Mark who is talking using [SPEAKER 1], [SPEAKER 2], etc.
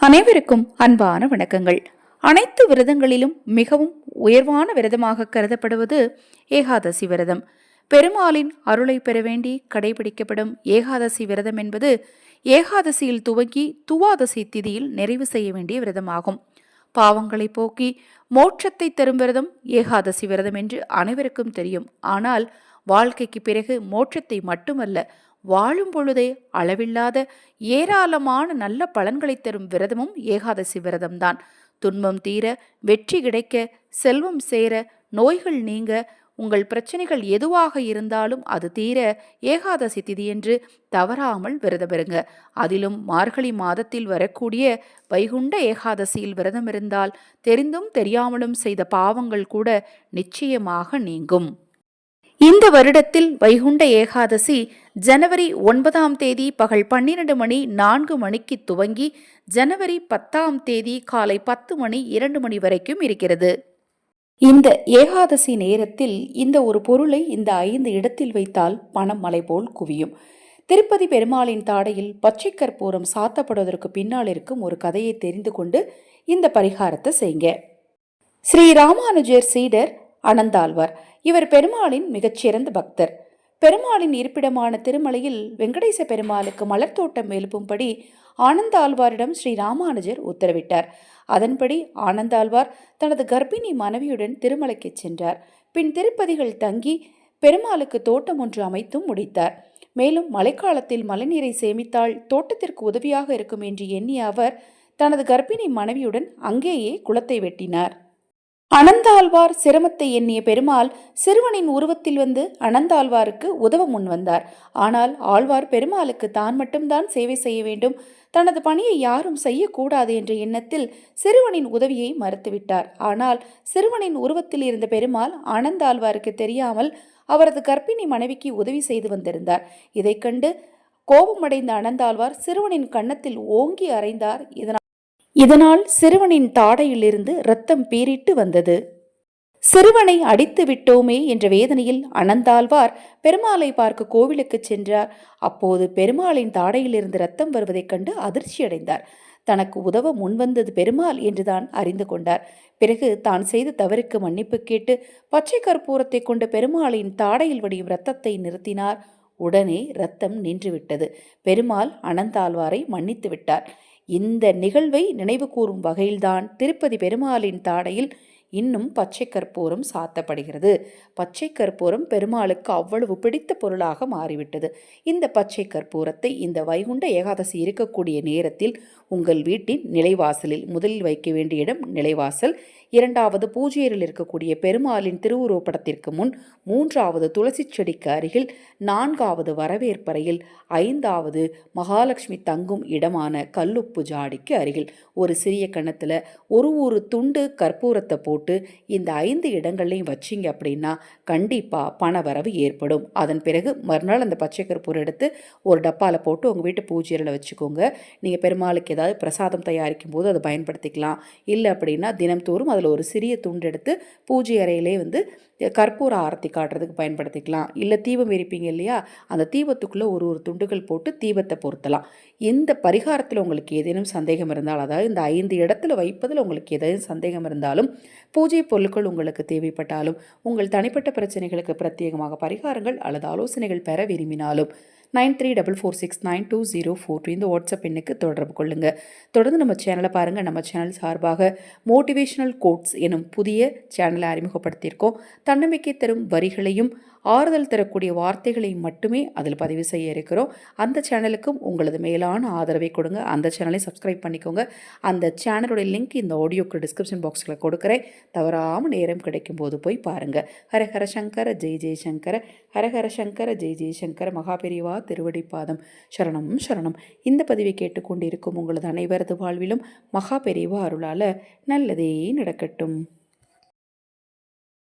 [SPEAKER 1] அனைவருக்கும் அன்பான வணக்கங்கள். அனைத்து விரதங்களிலும் மிகவும் உயர்வான விரதமாக கருதப்படுவது ஏகாதசி விரதம். பெருமாளின் அருளை பெற வேண்டி கடைபிடிக்கப்படும் ஏகாதசி விரதம் என்பது ஏகாதசியில் துவங்கி துவாதசி திதியில் நிறைவு செய்ய வேண்டிய விரதமாகும். பாவங்களை போக்கி மோட்சத்தை தரும் விரதம் ஏகாதசி விரதம் என்று அனைவருக்கும் தெரியும். ஆனால் வாழ்க்கைக்கு பிறகு மோட்சத்தை மட்டுமல்ல வாழும் பொழுதே அளவில்லாத ஏராளமான நல்ல பலன்களை தரும் விரதமும் ஏகாதசி விரதம்தான். துன்பம் தீர வெற்றி கிடைக்க செல்வம் சேர நோய்கள் நீங்க உங்கள் பிரச்சனைகள் எதுவாக இருந்தாலும் அது தீர ஏகாதசி திதியன்று தவறாமல் விரதமிருங்க அதிலும் மார்கழி மாதத்தில் வரக்கூடிய வைகுண்ட ஏகாதசியில் விரதம் இருந்தால் தெரிந்தும் தெரியாமலும் செய்த பாவங்கள் கூட நிச்சயமாக நீங்கும். இந்த வருடத்தில் வைகுண்ட ஏகாதசி ஜனவரி ஒன்பதாம் தேதி பகல் பன்னிரண்டு மணி நான்கு மணிக்கு துவங்கி ஜனவரி பத்தாம் தேதி காலை பத்து மணி இரண்டு மணி வரைக்கும் இருக்கிறது. இந்த ஏகாதசி நேரத்தில் இந்த ஒரு பொருளை இந்த ஐந்து இடத்தில் வைத்தால் பணம் மலை போல் குவியும். திருப்பதி பெருமாளின் தாடையில் பச்சை கற்பூரம் சாத்தப்படுவதற்கு பின்னால் இருக்கும் ஒரு கதையை தெரிந்து கொண்டு இந்த பரிகாரத்தை செய்ங்க. ஸ்ரீ ராமானுஜர் சீடர் அனந்தாழ்வார் இவர் பெருமாளின் மிகச்சிறந்த பக்தர். பெருமாளின் இருப்பிடமான திருமலையில் வெங்கடேச பெருமாளுக்கு மலர் தோட்டம் எழுப்பும்படி ஆனந்தாழ்வாரிடம் ஸ்ரீ ராமானுஜர் உத்தரவிட்டார். அதன்படி ஆனந்தாழ்வார் தனது கர்ப்பிணி மனைவியுடன் திருமலைக்கு சென்றார். பின் திருப்பதிகள் தங்கி பெருமாளுக்கு தோட்டம் ஒன்று அமைத்தும் முடித்தார். மேலும் மழைக்காலத்தில் மழைநீரை சேமித்தால் தோட்டத்திற்கு உதவியாக இருக்கும் என்று எண்ணிய அவர் தனது கர்ப்பிணி மனைவியுடன் அங்கேயே குளத்தை வெட்டினார். அனந்தாழ்வார் சிரமத்தை எண்ணிய பெருமாள் சிறுவனின் உருவத்தில் வந்து அனந்தாழ்வாருக்கு உதவ முன் வந்தார். ஆனால் ஆழ்வார் பெருமாளுக்கு தான் மட்டும்தான் சேவை செய்ய வேண்டும். தனது பணியை யாரும் செய்யக்கூடாது என்ற எண்ணத்தில் சிறுவனின் உதவியை மறுத்துவிட்டார். ஆனால் சிறுவனின் உருவத்தில் இருந்த பெருமாள் ஆனந்தாழ்வாருக்கு தெரியாமல் அவரது கர்ப்பிணி மனைவிக்கு உதவி செய்து வந்திருந்தார். இதைக் கண்டு கோபமடைந்த அனந்தாழ்வார் சிறுவனின் கன்னத்தில் ஓங்கி அறைந்தார். இதனால் இதனால் சிறுவனின் தாடையிலிருந்து இரத்தம் பீரிட்டு வந்தது. சிறுவனை அடித்து விட்டோமே என்ற வேதனையில் அனந்தாழ்வார் பெருமாளை பார்க்க கோவிலுக்கு சென்றார். அப்போது பெருமாளின் தாடையிலிருந்து ரத்தம் வருவதைக் கண்டு அதிர்ச்சியடைந்தார். தனக்கு உதவ முன்வந்தது பெருமாள் என்றுதான் அறிந்து கொண்டார். பிறகு தான் செய்த தவறுக்கு மன்னிப்பு கேட்டு பச்சை கற்பூரத்தை கொண்ட பெருமாளின் தாடையில் வடியும் இரத்தத்தை நிறுத்தினார். உடனே இரத்தம் நின்றுவிட்டது. பெருமாள் அனந்தாழ்வாரை மன்னித்து விட்டார். இந்த நிகழ்வை நினைவு கூறும் வகையில்தான் திருப்பதி பெருமாளின் தாடையில் இன்னும் பச்சை கற்பூரம் சாத்தப்படுகிறது. பச்சை கற்பூரம் பெருமாளுக்கு அவ்வளவு பிடித்த பொருளாக மாறிவிட்டது. இந்த பச்சை கற்பூரத்தை இந்த வைகுண்ட ஏகாதசி இருக்கக்கூடிய நேரத்தில் உங்கள் வீட்டின் நிலைவாசலில் முதலில் வைக்க வேண்டிய இடம் நிலைவாசல். இரண்டாவது பூஜையரில் இருக்கக்கூடிய பெருமாளின் திருவுருவப்படத்திற்கு முன் மூன்றாவது துளசி செடிக்கு அருகில் நான்காவது வரவேற்பறையில் ஐந்தாவது மகாலட்சுமி தங்கும் இடமான கல்லுப்பு ஜாடிக்கு அருகில். ஒரு சிறிய கணத்தில் ஒரு ஒரு துண்டு கற்பூரத்தை போட்டு போட்டு இந்த ஐந்து இடங்கள்லையும் வச்சிங்க அப்படின்னா கண்டிப்பாக பண வரவு ஏற்படும். அதன் பிறகு மறுநாள் அந்த பச்சை கற்பூரம் எடுத்து ஒரு டப்பாவில் போட்டு உங்கள் வீட்டு பூஜையில் வச்சுக்கோங்க. நீங்கள் பெருமாளுக்கு ஏதாவது பிரசாதம் தயாரிக்கும் போது அதை பயன்படுத்திக்கலாம். இல்லை அப்படின்னா தினம்தோறும் அதில் ஒரு சிறிய துண்டு எடுத்து பூஜை அறையிலே வந்து கற்பூர ஆரத்தி காட்டுறதுக்கு பயன்படுத்திக்கலாம். இல்லை தீபம் எரிப்பீங்க இல்லையா? அந்த தீபத்துக்குள்ளே ஒரு ஒரு துண்டுகள் போட்டு தீபத்தை பொருத்தலாம். இந்த பரிகாரத்தில் உங்களுக்கு ஏதேனும் சந்தேகம் இருந்தால் அதாவது இந்த ஐந்து இடத்துல வைப்பதில் உங்களுக்கு ஏதேனும் சந்தேகம் இருந்தாலும் பூஜை பொருட்கள் உங்களுக்கு தேவைப்பட்டாலும் உங்கள் தனிப்பட்ட பிரச்சனைகளுக்கு பிரத்யேகமாக பரிகாரங்கள் அல்லது ஆலோசனைகள் பெற விரும்பினாலும் nine three double four six nine two zero four two இந்த வாட்ஸ்அப் எண்ணுக்கு தொடர்பு கொள்ளுங்கள் தொடர்ந்து நம்ம சேனலை பாருங்கள் நம்ம சேனல் சார்பாக மோட்டிவேஷனல் கோட்ஸ் எனும் புதிய சேனலை அறிமுகப்படுத்தியிருக்கோம். தன்னம்பிக்கை தரும் வரிகளையும் ஆறுதல் தரக்கூடிய வார்த்தைகளையும் மட்டுமே அதில் பதிவு செய்ய இருக்கிறோம். அந்த சேனலுக்கும் உங்களது மேலான ஆதரவை கொடுங்க. அந்த சேனலையும் சப்ஸ்கிரைப் பண்ணிக்கோங்க. அந்த சேனலுடைய லிங்க் இந்த ஆடியோக்கு டிஸ்கிரிப்ஷன் பாக்ஸில் கொடுக்குறேன். தவறாமல் நேரம் கிடைக்கும் போது போய் பாருங்கள் ஹரஹர சங்கர ஜெய் ஜெய்சங்கர ஹரஹர சங்கர ஜெய் ஜெய் சங்கர. மகாபெரிவா திருவடிப்பாதம் சரணம் சரணம். இந்த பதிவை கேட்டுக்கொண்டிருக்கும் உங்களது அனைவரது வாழ்விலும் மகாபெரிவா அருளால் நல்லதே நடக்கட்டும்.